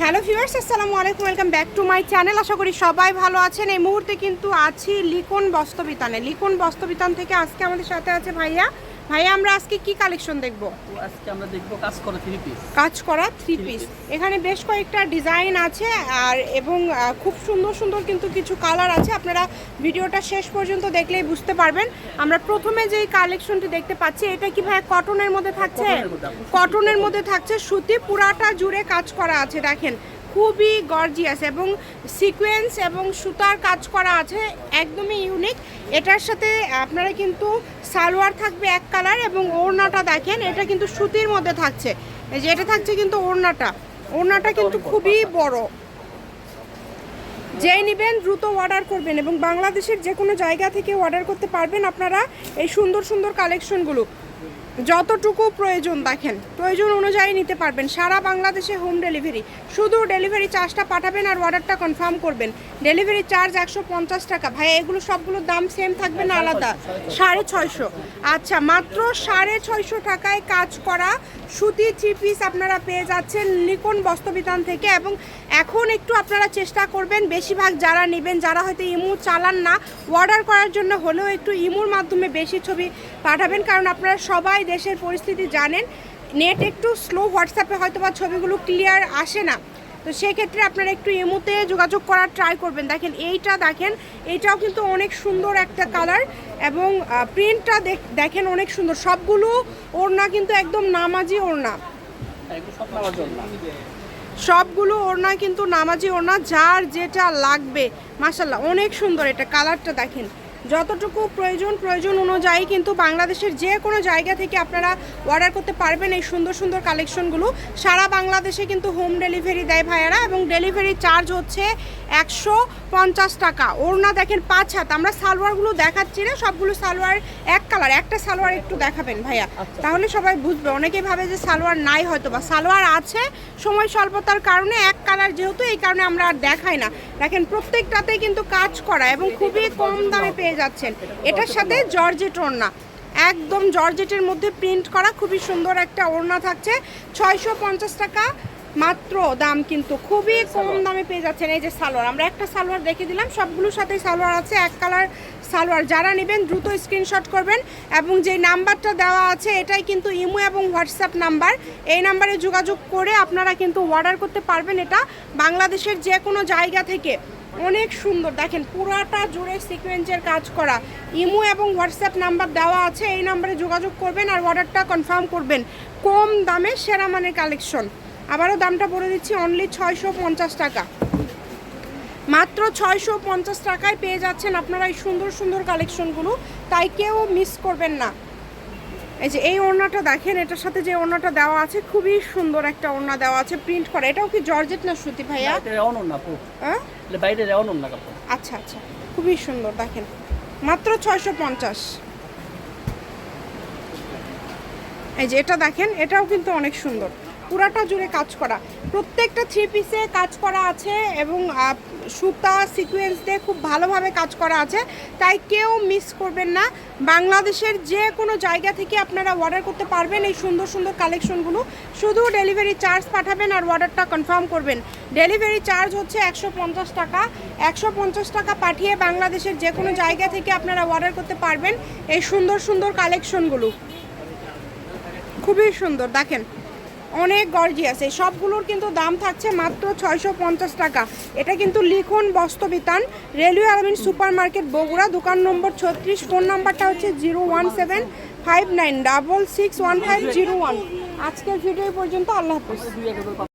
Hello viewers, আসসালামু আলাইকুম, welcome back to my channel. আশা করি সবাই ভালো আছেন। এই মুহূর্তে কিন্তু আছি লিকন বস্ত্রবিতানে লিকন বস্ত্রবিতান থেকে আজকে আমাদের সাথে আছে ভাইয়া ভাইয়া আমরা আজকে কি কালেকশন দেখব? আজকে আমরা দেখব কাজ করা থ্রি পিস কাজ করা থ্রি পিস এখানে বেশ কয়েকটা ডিজাইন আছে আর এবং খুব সুন্দর সুন্দর কিন্তু কিছু কালার আছে। আপনারা ভিডিওটা শেষ পর্যন্ত দেখলেই বুঝতে পারবেন। আমরা প্রথমে যেই কালেকশনটি দেখতে পাচ্ছি এটা কি ভাইয়া কটনের মধ্যে থাকছে? কটনের মধ্যে থাকছে সুতি পুরাটা জুড়ে কাজ করা আছে দেখেন। খুবই গর্জিয়াস এবং সিকোয়েন্স এবং সুতার কাজ করা আছে, একদমই ইউনিক এটার সাথে আপনারা কিন্তু সালোয়ার থাকবে এক কালার এবং ওড়নাটা দেখেন, এটা কিন্তু সুতির মধ্যে থাকছে। এই যে এটা থাকছে কিন্তু ওড়নাটা। ওড়নাটা কিন্তু খুবই বড়। যেই নেবেন দ্রুত অর্ডার করবেন এবং বাংলাদেশের যে কোনো জায়গা থেকে অর্ডার করতে পারবেন আপনারা এই সুন্দর সুন্দর কালেকশনগুলো যতটুকু প্রয়োজন দেখেন, প্রয়োজন অনুযায়ী নিতে পারবেন। সারা বাংলাদেশে হোম ডেলিভারি শুধু ডেলিভারি চার্জটা পাঠাবেন আর অর্ডারটা কনফার্ম করবেন। ডেলিভারি চার্জ একশো পঞ্চাশ টাকা। ভাই, এগুলো সবগুলোর দাম সেম থাকবে না আলাদা? সাড়ে ছয়শো। আচ্ছা মাত্র সাড়ে ছয়শো টাকায় কাজ করা সুতি থ্রি পিস আপনারা পেয়ে যাচ্ছেন লিকন বস্ত্রবিতান থেকে এবং এখন একটু আপনারা চেষ্টা করবেন বেশিরভাগ যারা নেবেন, যারা হয়তো ইমু চালান না অর্ডার করার জন্য হলেও একটু ইমুর মাধ্যমে বেশি ছবি পাঠাবেন। কারণ আপনারা সবাই দেশের পরিস্থিতি জানেন নেট একটু স্লো হোয়াটসঅ্যাপে হয়তো বা ছবিগুলো ক্লিয়ার আসে না। তো সেক্ষেত্রে আপনারা একটু এমুতে যোগাযোগ করার ট্রাই করবেন। দেখেন, এইটা দেখেন এইটাও কিন্তু অনেক সুন্দর একটা কালার এবং প্রিন্টটা দেখেন অনেক সুন্দর। সবগুলো ওড়না কিন্তু একদম নামাজি ওড়না। সবগুলো ওড়না কিন্তু নামাজি ওড়না, যার যেটা লাগবে মাসাল্লাহ অনেক সুন্দর এটা কালারটা দেখেন। যতটুকু প্রয়োজন প্রয়োজন অনুযায়ী কিন্তু বাংলাদেশের যে কোনো জায়গা থেকে আপনারা অর্ডার করতে পারবেন এই সুন্দর সুন্দর কালেকশনগুলো সারা বাংলাদেশে কিন্তু হোম ডেলিভারি দেয় ভাইয়ারা এবং ডেলিভারি চার্জ হচ্ছে একশো পঞ্চাশ টাকা। ওড়না দেখেন পাঁচ হাত আমরা সালোয়ারগুলো দেখাচ্ছি না সবগুলো সালোয়ার এক কালার একটা সালোয়ার একটু দেখাবেন ভাইয়া। তাহলে সবাই বুঝবে অনেকে ভাবে যে সালোয়ার নাই হয়তো বা সালোয়ার আছে সময় স্বল্পতার কারণে এক কালার যেহেতু এই কারণে আমরা আর দেখাই না। দেখেন, প্রত্যেকটাতেই কিন্তু কাজ করা এবং খুবই কম দামে পেয়ে যাচ্ছেন। এটার সাথে জর্জেট ওড়না। একদম জর্জেটের মধ্যে প্রিন্ট করা খুবই সুন্দর একটা ওড়না থাকছে। ছয়শো পঞ্চাশ টাকা মাত্র দাম কিন্তু খুবই কম দামে পেয়ে যাচ্ছেন এই যে সালোয়ার। আমরা একটা সালোয়ার দেখে দিলাম সবগুলোর সাথেই সালোয়ার আছে এক কালার সালোয়ার। যারা নেবেন দ্রুত স্ক্রিনশট করবেন এবং যে নাম্বারটা দেওয়া আছে এটাই কিন্তু ইমো এবং হোয়াটসঅ্যাপ নাম্বার। এই নাম্বারে যোগাযোগ করে আপনারা কিন্তু অর্ডার করতে পারবেন এটা। বাংলাদেশের যে কোনো জায়গা থেকে। অনেক সুন্দর। দেখেন পুরাটা জুড়ে সিকোয়েন্সের কাজ করা। ইমো এবং হোয়াটসঅ্যাপ নাম্বার দেওয়া আছে এই নাম্বারে যোগাযোগ করবেন আর অর্ডারটা কনফার্ম করবেন। কম দামে সেরা মানের কালেকশন আবারও দামটা বলে দিচ্ছি অনলি ছয়শো পঞ্চাশ টাকা। মাত্র ছয়শো পঞ্চাশ টাকায় পেয়ে যাচ্ছেন আপনারা এই সুন্দর সুন্দর কালেকশনগুলো। তাই কেউ মিস করবেন না। এই যে এই ওড়নাটা দেখেন এটার সাথে যে ওড়নাটা দেওয়া আছে খুবই সুন্দর একটা ওড়না দেওয়া আছে প্রিন্ট করা। এটাও কি জর্জেট না শ্রুতি ভাইয়া? হ্যাঁ? বাইরে কাপড়। আচ্ছা আচ্ছা। খুবই সুন্দর দেখেন। মাত্র ছয়শো পঞ্চাশ। এই যে এটা দেখেন এটাও কিন্তু অনেক সুন্দর। পুরাটা জুড়ে কাজ করা। প্রত্যেকটা থ্রি পিসে কাজ করা আছে এবং সুতা সিকোয়েন্স দিয়ে খুব ভালোভাবে কাজ করা আছে। তাই কেউ মিস করবেন না। বাংলাদেশের যে কোনো জায়গা থেকে আপনারা অর্ডার করতে পারবেন এই সুন্দর সুন্দর কালেকশনগুলো শুধু ডেলিভারি চার্জ পাঠাবেন আর অর্ডারটা কনফার্ম করবেন। ডেলিভারি চার্জ হচ্ছে একশো পঞ্চাশ টাকা। একশো পঞ্চাশ টাকা পাঠিয়ে বাংলাদেশের যে কোনো জায়গা থেকে আপনারা অর্ডার করতে পারবেন এই সুন্দর সুন্দর কালেকশনগুলো খুবই সুন্দর, দেখেন। অনেক গর্জিয়াস এই। সবগুলোর কিন্তু দাম থাকছে মাত্র ছয়শো পঞ্চাশ টাকা। এটা কিন্তু লিখুন Bostrobitan railway Alamin super market Bogura, দোকান নম্বর ছত্রিশ, ফোন নাম্বারটা হচ্ছে zero one seven five nine, double six one five zero one. আজকের ভিডিও পর্যন্ত, আল্লাহ হাফিজ।